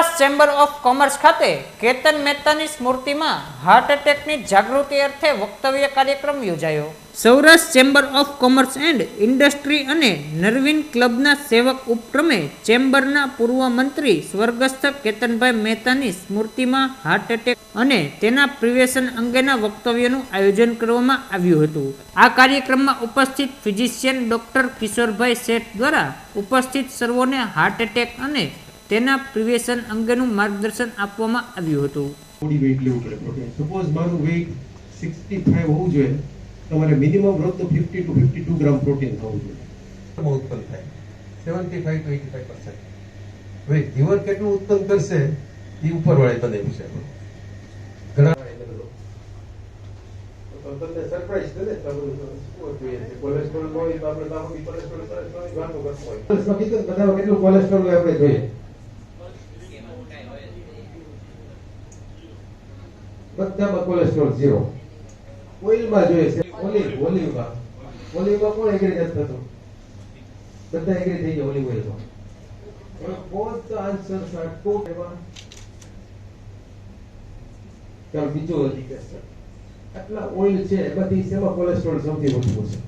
Saurashtra chamber of commerce ખાતે કેતન મહેતાની સ્મૃતિમાં હાર્ટ એટેકની જાગૃતિ અર્થે વક્તવ્ય કાર્યક્રમ યોજાયો. Saurashtra chamber of commerce and industry અને નરવિન ક્લબના સેવક ઉપક્રમે ચેમ્બરના પૂર્વ મંત્રી સ્વર્ગસ્થ કેતનભાઈ મહેતાની સ્મૃતિમાં હાર્ટ એટેક અને તેના પ્રિવેશન અંગેના વક્તવ્યનું આયોજન કરવામાં આવ્યું હતું. આ કાર્યક્રમમાં ઉપસ્થિત ફિઝિશિયન ડોક્ટર કિશોરભાઈ શેઠ દ્વારા ઉપસ્થિત સર્વોને હાર્ટ એટેક અને તેના પ્રિવેશન અંગેનું માર્ગદર્શન આપવામાં આવ્યું હતું. થોડી વેઇટ લેવું પડે પ્રોટીન સપોઝ મારું વેઇટ સિક્સટી ફાઈવ હોવું જોઈએ તમારે મિનિમમ રોજ તો fifty two fifty two gram protein થવું જોઈએ ઉત્પન્ન થાય? Seventy five to eighty five percent હવે જીવન કેટલું ઉત્પન્ન કરશે? એ ઉપર વાળે તને પૂછે. ઘણા તમને સરપ્રાઈઝ કરે? કોલેસ્ટ્રોલ હોય તો આપણે કેટલું કોલેસ્ટ્રોલ હોય આપણે જોઈએ? બધામાં કોલેસ્ટ્રોલ ઝીરો ઓઇલમાં જોઈએ છે. ઓલિવ ઓલિવમાં ઓલિવમાં કોણ એગ્રી નથી થતું? બધા એગ્રી થઈ ગયા ઓલિવ ઓઇલમાં both the answers are true એવા ચાલો, બીજું હજી. આટલા ઓઇલ છે, બધી શેમાં કોલેસ્ટ્રોલ સૌથી વધુ છે?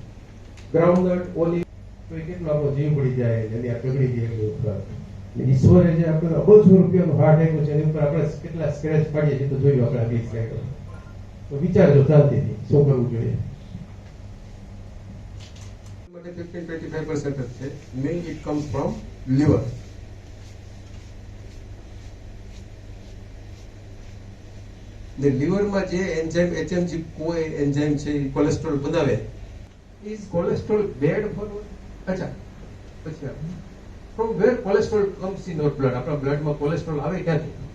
ગ્રાઉન્ડનટ ઓલિવ તો કેટલો આપણો જીવ પડી જાય એની આ પગડી અને ઈશ્વરે જે આપણે અબજો રૂપિયાનું હાર્ટ આપ્યું છે, એની ઉપર આપણે કેટલા સ્ક્રેચ પાડીએ છીએ તો જોયું આપણે આગલી તો વિચારજો શાંતિથી શું કરવું જોઈએ? કોલેસ્ટ્રોલ બનાવે ઇઝ કોલેસ્ટ્રોલ બેડ ફોર અચ્છા, પછી from where cholesterol comes in our blood આપણા બ્લડમાં કોલેસ્ટ્રોલ આવે ક્યાંથી?